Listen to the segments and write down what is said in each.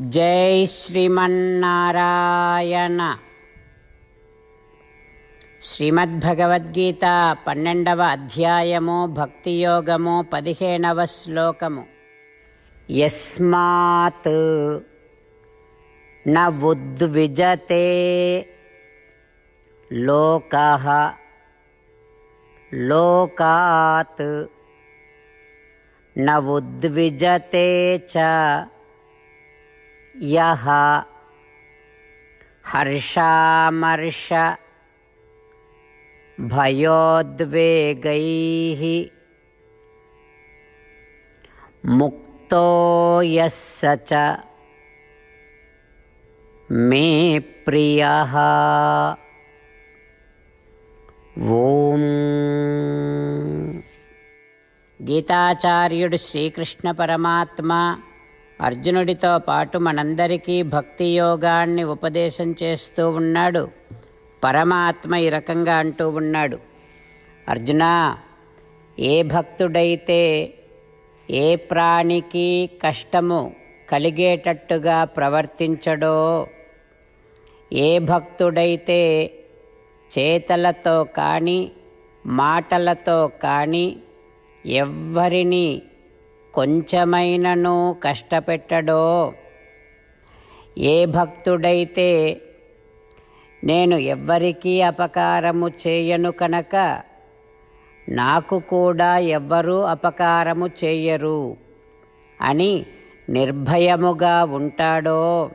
జై శ్రీమన్నారాయణ. శ్రీమద్భగవద్గీత పన్నెండవ అధ్యాయము భక్తియోగము పదిహేనవ శ్లోకము. యస్మాత్ న ఉద్విజతే లోక లోకాత్. న ఉద్విజతే చ యహ హర్షామర్ష భయోద్వేగైః ముక్తో యస్స చ మే ప్రియः ఓం గీతాచార్యుడు శ్రీకృష్ణ పరమాత్మ అర్జునుడితో పాటు మనందరికీ భక్తి యోగాన్ని ఉపదేశం చేస్తూ ఉన్నాడు. పరమాత్మ ఈ రకంగా అంటూ ఉన్నాడు. అర్జున ఏ భక్తుడైతే ఏ ప్రాణికి కష్టము కలిగేటట్టుగా ప్రవర్తించడో ఏ భక్తుడైతే చేతలతో కానీ మాటలతో కానీ ఎవ్వరిని కొంచెమైనను కష్టపెట్టడో. ఏ భక్తుడైతే నేను ఎవ్వరికీ అపకారము చేయను కనుక నాకు కూడా ఎవ్వరూ అపకారము చేయరు అని నిర్భయముగా ఉంటాడో.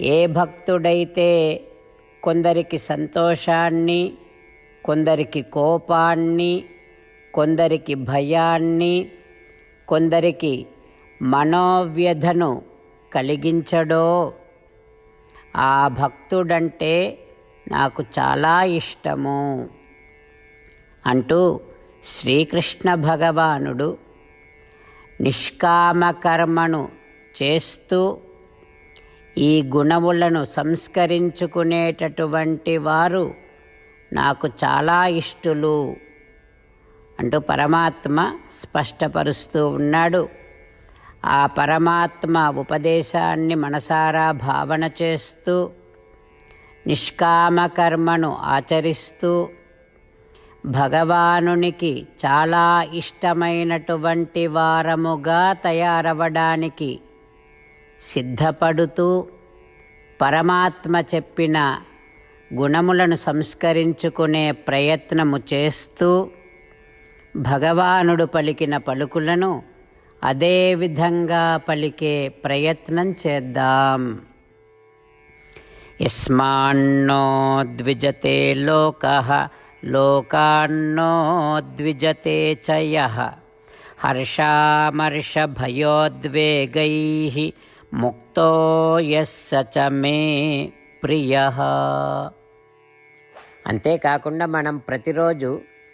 ఏ భక్తుడైతే కొందరికి సంతోషాన్ని కొందరికి కోపాన్ని కొందరికి భయాన్ని కొందరికి మనోవ్యధను కలిగించడో. ఆ భక్తుడంటే నాకు చాలా ఇష్టము అంటూ శ్రీకృష్ణ భగవానుడు నిష్కామకర్మను చేస్తూ ఈ గుణములను సంస్కరించుకునేటటువంటి వారు నాకు చాలా ఇష్టలు. అంటూ పరమాత్మ స్పష్టపరుస్తూ ఉన్నాడు. ఆ పరమాత్మ ఉపదేశాన్ని మనసారా భావన చేస్తూ నిష్కామకర్మను ఆచరిస్తూ భగవానునికి చాలా ఇష్టమైనటువంటి వారముగా తయారవడానికి సిద్ధపడుతూ పరమాత్మ చెప్పిన గుణములను సంస్కరించుకునే ప్రయత్నము చేస్తూ భగవానుడు పలికిన పలుకులను అదే విధంగా పలికే ప్రయత్నం చేద్దాం. యస్మాన్నో ద్విజతే లోక లోకాన్నో ద్విజతే చయ. హర్షామర్షభయోద్వేగై ముక్తో యస్స చ మే ప్రియ. అంతేకాకుండా మనం ప్రతిరోజు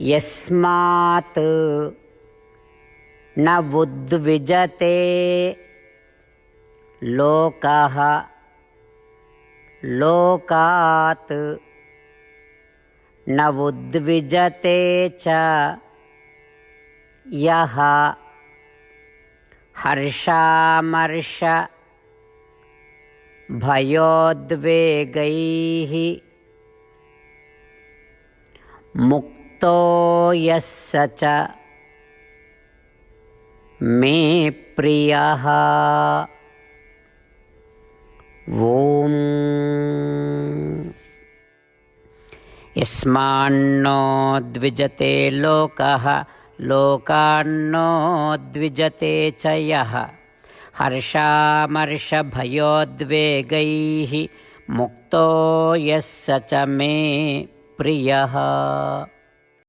यस्मात् न उद्विजते। लोकः लोकात् न उद्विजते च। यः हर्षामर्ष भयोद्वेगैः मुक् मुक्तो यः स च। मे प्रियः। ॐ। यस्मान्नो द्विजते लोकः लोकान्नो द्विजते च यः। हर्षामर्षभयोद्वेगैः मुक्तो यः स च मे प्रियः